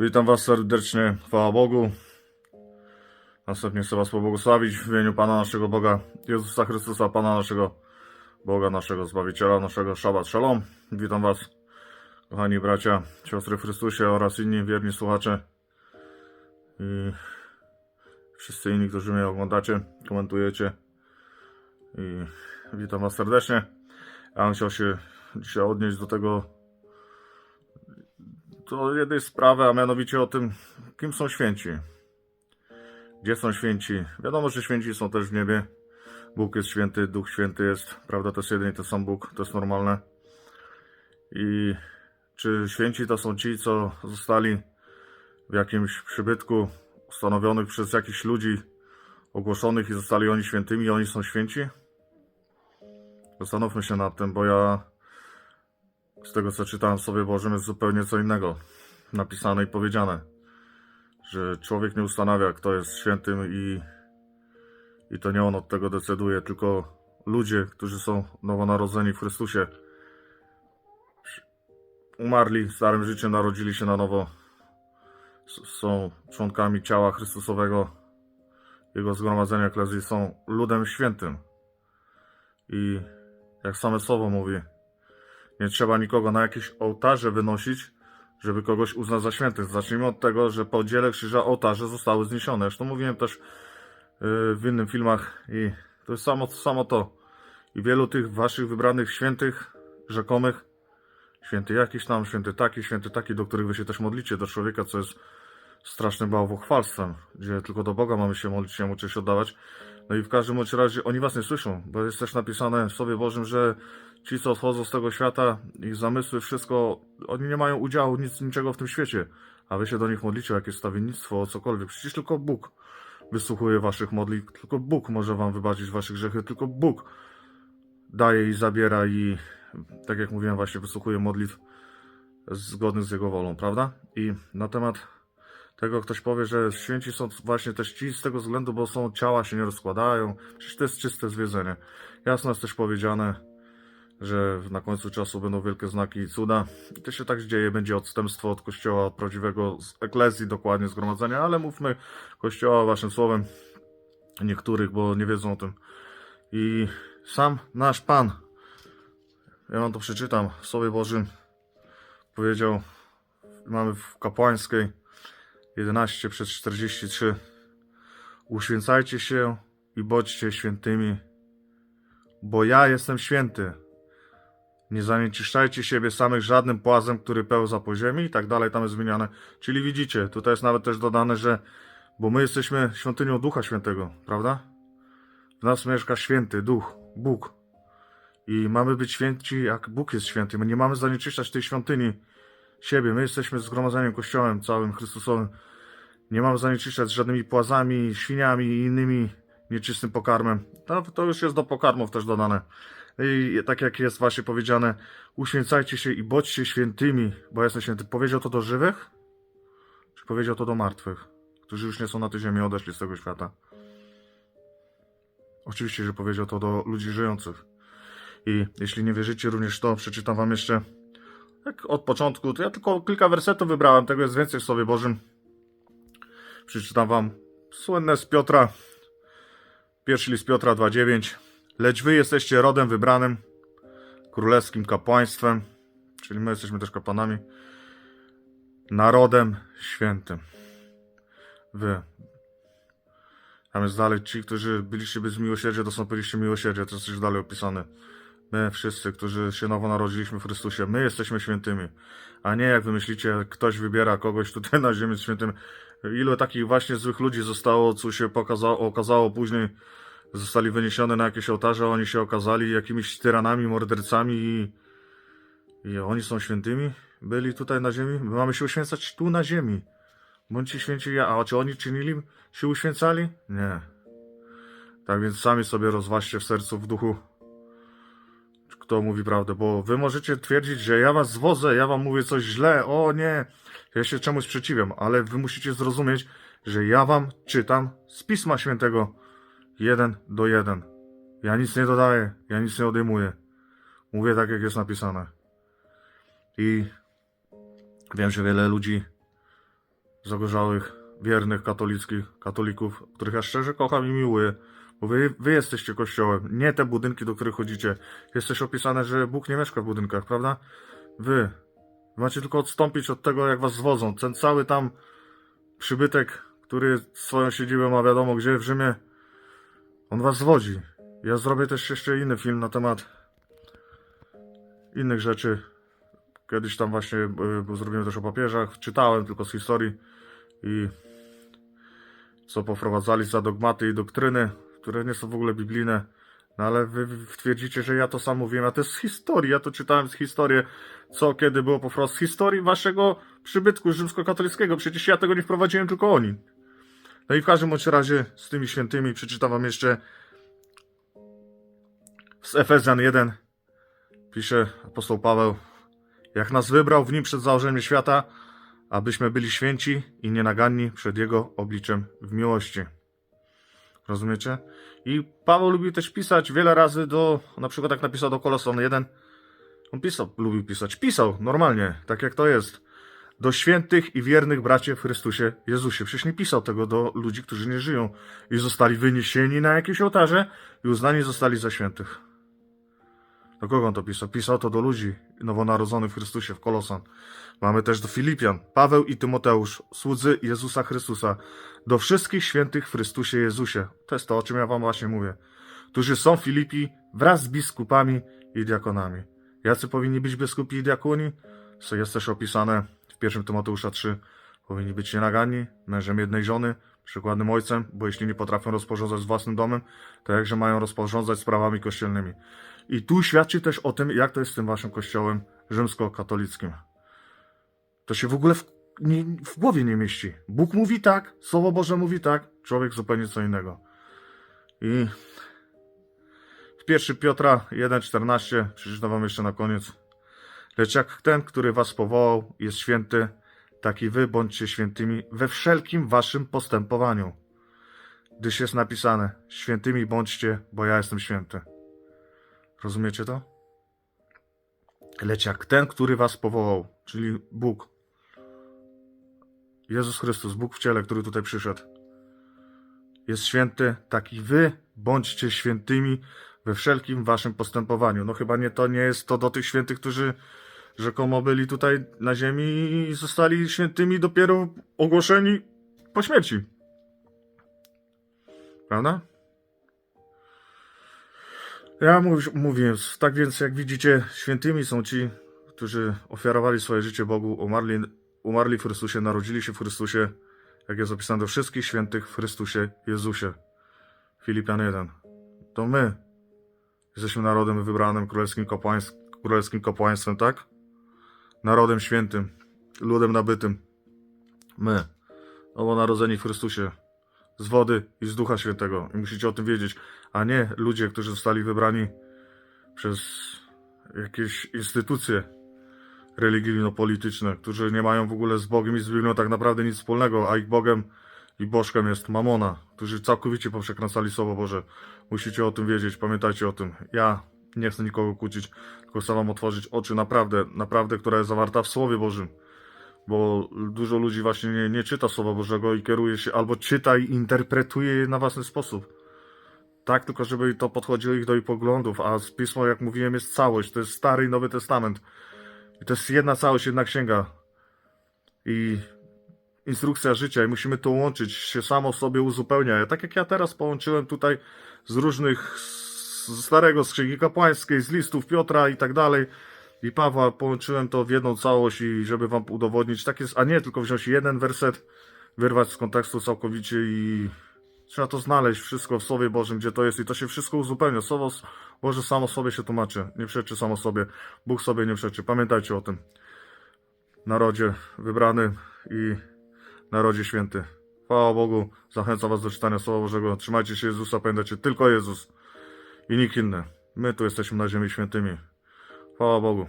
Witam Was serdecznie, chwała Bogu. Następnie chcę Was pobłogosławić w imieniu Pana naszego Boga, Jezusa Chrystusa, Pana naszego Boga, naszego Zbawiciela, naszego Szabat Shalom. Witam Was, kochani bracia, siostry w Chrystusie oraz inni wierni słuchacze i wszyscy inni, którzy mnie oglądacie, komentujecie i witam Was serdecznie. Ja bym chciał się dzisiaj odnieść do tego, do jednej sprawy, a mianowicie o tym, kim są święci. Gdzie są święci? Wiadomo, że święci są też w niebie. Bóg jest święty, Duch święty jest, prawda? To jest jeden i ten sam Bóg, to jest normalne. I czy święci to są ci, co zostali w jakimś przybytku ustanowionych przez jakichś ludzi, ogłoszonych i zostali oni świętymi i oni są święci? Zastanówmy się nad tym, bo ja z tego co czytałem sobie Bożym jest zupełnie co innego napisane i powiedziane. Że człowiek nie ustanawia, kto jest świętym i, i to nie on od tego decyduje, tylko ludzie, którzy są nowonarodzeni w Chrystusie. Umarli starym życiem, narodzili się na nowo. Są członkami ciała Chrystusowego. Jego zgromadzenia eklezji są ludem świętym. I jak same słowo mówi, nie trzeba nikogo na jakieś ołtarze wynosić, żeby kogoś uznać za świętych. Zacznijmy od tego, że po dziele krzyża ołtarze zostały zniesione. Zresztą mówiłem też yy, w innym filmach i to jest samo, samo to. I wielu tych waszych wybranych świętych, rzekomych, święty jakiś tam, święty taki, święty taki, do których wy się też modlicie, do człowieka, co jest strasznym bałwochwalstwem, gdzie tylko do Boga mamy się modlić, Jemu cześć oddawać. No i w każdym razie oni was nie słyszą, bo jest też napisane w Słowie Bożym, że ci, co odchodzą z tego świata, ich zamysły, wszystko, oni nie mają udziału, nic, niczego w tym świecie. A wy się do nich modlicie jakieś stawiennictwo, cokolwiek. Przecież tylko Bóg wysłuchuje waszych modlitw, tylko Bóg może wam wybaczyć wasze grzechy, tylko Bóg daje i zabiera i, tak jak mówiłem, właśnie wysłuchuje modlitw zgodnych z Jego wolą, prawda? I na temat tego ktoś powie, że święci są właśnie też ci z tego względu, bo są ciała się nie rozkładają. Przecież to jest czyste zwiedzenie. Jasno jest też powiedziane, że na końcu czasu będą wielkie znaki i cuda. I to się tak dzieje, będzie odstępstwo od kościoła, od prawdziwego z eklezji, dokładnie zgromadzenia, ale mówmy kościoła waszym słowem niektórych, bo nie wiedzą o tym. I sam nasz Pan, ja wam to przeczytam w Słowie Bożym, powiedział, mamy w kapłańskiej 11 przez 43 Uświęcajcie się i bądźcie świętymi, bo ja jestem święty. Nie zanieczyszczajcie siebie samych żadnym płazem, który pełza po ziemi i tak dalej, tam jest wymieniane. Czyli widzicie, tutaj jest nawet też dodane, że bo my jesteśmy świątynią Ducha Świętego, prawda? W nas mieszka święty Duch, Bóg. I mamy być święci, jak Bóg jest święty. My nie mamy zanieczyszczać tej świątyni siebie. My jesteśmy zgromadzeniem Kościołem całym Chrystusowym. Nie mamy zanieczyszczać żadnymi płazami, świniami i innymi nieczystym pokarmem. To, to już jest do pokarmów też dodane. I tak jak jest właśnie powiedziane, uświęcajcie się i bądźcie świętymi, bo jestem święty. Powiedział to do żywych? Czy powiedział to do martwych, którzy już nie są na tej ziemi, odeszli z tego świata? Oczywiście, że powiedział to do ludzi żyjących. I jeśli nie wierzycie również to, przeczytam wam jeszcze od początku, to ja tylko kilka wersetów wybrałem, tego jest więcej w Słowie Bożym. Przeczytam wam słynne z Piotra, pierwszy list Piotra 2,9. Lecz wy jesteście rodem wybranym, królewskim kapłaństwem, czyli my jesteśmy też kapłanami, narodem świętym. Wy. Tam jest dalej ci, którzy byliście bez miłosierdzia, dostąpiliście miłosierdzia, to jest też dalej opisane. My wszyscy, którzy się nowo narodziliśmy w Chrystusie, my jesteśmy świętymi, a nie jak wy myślicie, ktoś wybiera kogoś tutaj na ziemi z świętym. Ilu takich właśnie złych ludzi zostało, co się pokazało, okazało później, zostali wyniesione na jakieś ołtarze, oni się okazali jakimiś tyranami, mordercami i, i oni są świętymi? Byli tutaj na ziemi? My mamy się uświęcać tu na ziemi. Bądźcie święci, a czy oni czynili, się uświęcali? Nie. Tak więc sami sobie rozważcie w sercu, w duchu, kto mówi prawdę, bo wy możecie twierdzić, że ja was zwodzę, ja wam mówię coś źle, o nie, ja się czemuś sprzeciwiam, ale wy musicie zrozumieć, że ja wam czytam z Pisma Świętego jeden do jeden. Ja nic nie dodaję, ja nic nie odejmuję. Mówię tak, jak jest napisane. I wiem, że wiele ludzi zagorzałych, wiernych katolickich, katolików, których ja szczerze kocham i miłuję. Bo wy, wy jesteście kościołem, nie te budynki, do których chodzicie. Jest też opisane, że Bóg nie mieszka w budynkach, prawda? Wy. Macie tylko odstąpić od tego, jak was zwodzą. Ten cały tam przybytek, który swoją siedzibę ma wiadomo gdzie w Rzymie, on was zwodzi. Ja zrobię też jeszcze inny film na temat innych rzeczy. Kiedyś tam właśnie y, zrobimy też o papieżach. Czytałem tylko z historii i co poprowadzali za dogmaty i doktryny, które nie są w ogóle biblijne. No ale wy, wy twierdzicie, że ja to sam mówiłem, a to jest z historii. Ja to czytałem z historii, co kiedy było po prostu z historii waszego przybytku rzymskokatolickiego. Przecież ja tego nie wprowadziłem, tylko oni. No i w każdym bądź razie z tymi świętymi przeczytam wam jeszcze z Efezjan 1 pisze apostoł Paweł jak nas wybrał w nim przed założeniem świata, abyśmy byli święci i nienaganni przed Jego obliczem w miłości. Rozumiecie? I Paweł lubił też pisać wiele razy do, na przykład jak napisał do Koloson 1, on pisał, lubił pisać, pisał normalnie, tak jak to jest. Do świętych i wiernych braci w Chrystusie Jezusie. Przecież nie pisał tego do ludzi, którzy nie żyją i zostali wyniesieni na jakieś ołtarze i uznani zostali za świętych. Do kogo on to pisał? Pisał to do ludzi nowonarodzonych w Chrystusie, w Kolosan. Mamy też do Filipian, Paweł i Tymoteusz, słudzy Jezusa Chrystusa, do wszystkich świętych w Chrystusie Jezusie. To jest to, o czym ja wam właśnie mówię. Którzy są Filipi wraz z biskupami i diakonami. Jacy powinni być biskupi i diakoni? Co jest też opisane w 1 Tymoteusza 3. Powinni być nienaganni, mężem jednej żony, przykładnym ojcem, bo jeśli nie potrafią rozporządzać własnym domem, to jakże mają rozporządzać sprawami kościelnymi. I tu świadczy też o tym, jak to jest z tym waszym kościołem rzymskokatolickim. To się w ogóle w, nie, w głowie nie mieści. Bóg mówi tak, Słowo Boże mówi tak, człowiek zupełnie co innego. I w 1 Piotra 1,14 przeczytam wam jeszcze na koniec. Lecz jak ten, który was powołał, jest święty, tak i wy bądźcie świętymi we wszelkim waszym postępowaniu. Gdyż jest napisane, świętymi bądźcie, bo ja jestem święty. Rozumiecie to? Lecz jak ten, który was powołał, czyli Bóg, Jezus Chrystus, Bóg w ciele, który tutaj przyszedł, jest święty, tak i wy bądźcie świętymi we wszelkim waszym postępowaniu. No chyba nie to nie jest to do tych świętych, którzy rzekomo byli tutaj na ziemi i zostali świętymi dopiero ogłoszeni po śmierci. Prawda? Ja mów, mówię, tak więc jak widzicie, świętymi są ci, którzy ofiarowali swoje życie Bogu, umarli, umarli w Chrystusie, narodzili się w Chrystusie, jak jest opisane do wszystkich świętych w Chrystusie Jezusie. Filipian 1. To my jesteśmy narodem wybranym, królewskim, kapłaństw, królewskim kapłaństwem, tak? Narodem świętym, ludem nabytym. My, nowonarodzeni w Chrystusie, z wody i z Ducha Świętego. I musicie o tym wiedzieć, a nie ludzie, którzy zostali wybrani przez jakieś instytucje religijno-polityczne, którzy nie mają w ogóle z Bogiem i z Biblią tak naprawdę nic wspólnego, a ich Bogiem i Bożkiem jest Mamona, którzy całkowicie poprzekręcali Słowo Boże. Musicie o tym wiedzieć, pamiętajcie o tym. Ja nie chcę nikogo kłócić, tylko chcę wam otworzyć oczy naprawdę, naprawdę, która jest zawarta w Słowie Bożym bo dużo ludzi właśnie nie, nie czyta Słowa Bożego i kieruje się, albo czyta i interpretuje je na własny sposób. Tak, tylko żeby to podchodziło ich do ich poglądów, a z Pismo, jak mówiłem, jest całość, to jest Stary i Nowy Testament. I to jest jedna całość, jedna księga. I instrukcja życia i musimy to łączyć, się samo sobie uzupełnia. Tak jak ja teraz połączyłem tutaj z różnych, z Starego, z Księgi Kapłańskiej, z listów Piotra i tak dalej, i Pawła połączyłem to w jedną całość i żeby wam udowodnić, tak jest, a nie tylko wziąć jeden werset, wyrwać z kontekstu całkowicie i trzeba to znaleźć wszystko w Słowie Bożym, gdzie to jest i to się wszystko uzupełnia. Słowo Boże samo sobie się tłumaczy, nie przeczy samo sobie, Bóg sobie nie przeczy. Pamiętajcie o tym. Narodzie wybrany i narodzie święty. Chwała Bogu, zachęcam was do czytania Słowa Bożego. Trzymajcie się Jezusa, pamiętajcie, tylko Jezus i nikt inny. My tu jesteśmy na ziemi świętymi. Chwała Bogu.